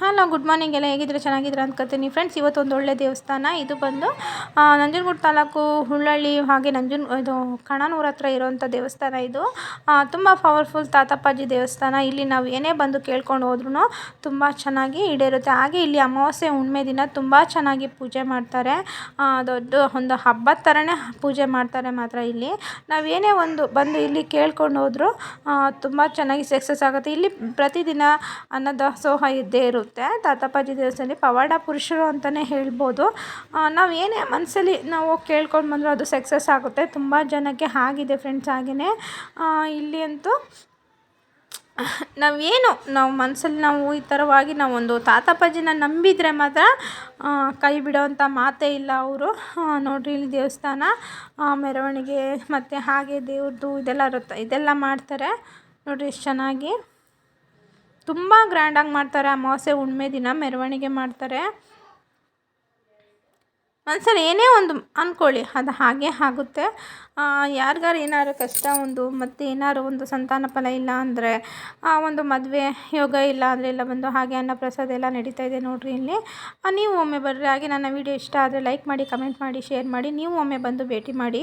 Hello good morning ಎಲ್ಲ ಹೇಗಿದ್ರೆ ಚೆನ್ನಾಗಿದ್ರೆ ಅಂದ್ಕೊತೀನಿ friends ಇವತ್ತು ಒಂದು ಒಳ್ಳೆ ದೇವಸ್ಥಾನ. ಇದು ಬಂದು ನಂಜನಗೂಡು ತಾಲೂಕು ಹುಳ್ಳಳ್ಳಿ ಹಾಗೆ ನಂಜನ, ಇದು ಕಣನೂರ ಹತ್ರ ಇರೋವಂಥ ದೇವಸ್ಥಾನ ಇದು. ತುಂಬ ಪವರ್ಫುಲ್ ತಾತಪ್ಪಾಜಿ ದೇವಸ್ಥಾನ. ಇಲ್ಲಿ ನಾವು ಏನೇ ಬಂದು ಕೇಳ್ಕೊಂಡು ಹೋದ್ರೂ ತುಂಬ ಚೆನ್ನಾಗಿ ಈಡೇರುತ್ತೆ. ಹಾಗೆ ಇಲ್ಲಿ ಅಮಾವಾಸ್ಯೆ ಹುಣ್ಣಿಮೆ ದಿನ ತುಂಬ ಚೆನ್ನಾಗಿ ಪೂಜೆ ಮಾಡ್ತಾರೆ. ದೊಡ್ಡ ಒಂದು ಹಬ್ಬದ ಥರನೇ ಪೂಜೆ ಮಾಡ್ತಾರೆ ಮಾತ್ರ ಇಲ್ಲಿ. ನಾವು ಏನೇ ಒಂದು ಬಂದು ಇಲ್ಲಿ ಕೇಳ್ಕೊಂಡು ಹೋದರೂ ತುಂಬ ಚೆನ್ನಾಗಿ ಸಕ್ಸಸ್ ಆಗುತ್ತೆ. ಇಲ್ಲಿ ಪ್ರತಿದಿನ ಅನ್ನದಾಸೋಹ ಇದ್ದೇ ಇರುತ್ತೆ. ತಾತಪ್ಪಾಜಿ ದೇವಸ್ಥಾನದಲ್ಲಿ ಪವಾಡ ಪುರುಷರು ಅಂತಲೇ ಹೇಳ್ಬೋದು. ನಾವು ಏನೇ ಮನಸ್ಸಲ್ಲಿ ನಾವು ಕೇಳ್ಕೊಂಡು ಬಂದರೂ ಅದು ಸಕ್ಸಸ್ ಆಗುತ್ತೆ. ತುಂಬ ಜನಕ್ಕೆ ಆಗಿದೆ ಫ್ರೆಂಡ್ಸ್ ಹಾಗೆಯೇ ಇಲ್ಲಿ ಅಂತೂ ನಾವೇನು, ನಾವು ಮನಸ್ಸಲ್ಲಿ ನಾವು ಈ ಥರವಾಗಿ ನಾವೊಂದು ತಾತಪ್ಪಾಜಿನ ನಂಬಿದರೆ ಮಾತ್ರ ಕೈ ಬಿಡೋವಂಥ ಮಾತೇ ಇಲ್ಲ ಅವರು. ನೋಡಿರಿ ಇಲ್ಲಿ ದೇವಸ್ಥಾನ ಮೆರವಣಿಗೆ ಮತ್ತು ಹಾಗೆ ದೇವ್ರದ್ದು ಇದೆಲ್ಲ ಇರುತ್ತೆ. ಇದೆಲ್ಲ ಮಾಡ್ತಾರೆ. ನೋಡಿರಿ ಎಷ್ಟು ಚೆನ್ನಾಗಿ. ತುಂಬ ಗ್ರ್ಯಾಂಡಾಗಿ ಮಾಡ್ತಾರೆ. ಅಮಾವಾಸ್ಯೆ ಹುಣ್ಮೆ ದಿನ ಮೆರವಣಿಗೆ ಮಾಡ್ತಾರೆ. ಒಂದ್ಸಲ ಏನೇ ಒಂದು ಅಂದ್ಕೊಳ್ಳಿ ಅದು ಹಾಗೆ ಆಗುತ್ತೆ. ಯಾರಿಗಾರು ಏನಾದ್ರು ಕಷ್ಟ, ಒಂದು ಮತ್ತು ಏನಾದ್ರು ಒಂದು ಸಂತಾನ ಫಲ ಇಲ್ಲ ಅಂದರೆ ಒಂದು ಮದುವೆ ಯೋಗ ಇಲ್ಲ ಅಂದರೆ ಎಲ್ಲ ಬಂದು ಹಾಗೆ ಅನ್ನಪ್ರಸಾದ ಎಲ್ಲ ನಡೀತಾ ಇದೆ ನೋಡಿರಿ ಇಲ್ಲಿ. ನೀವು ಒಮ್ಮೆ ಬರ್ರಿ. ಹಾಗೆ ನನ್ನ ವೀಡಿಯೋ ಇಷ್ಟ ಆದರೆ ಲೈಕ್ ಮಾಡಿ ಕಮೆಂಟ್ ಮಾಡಿ ಶೇರ್ ಮಾಡಿ. ನೀವು ಒಮ್ಮೆ ಬಂದು ಭೇಟಿ ಮಾಡಿ.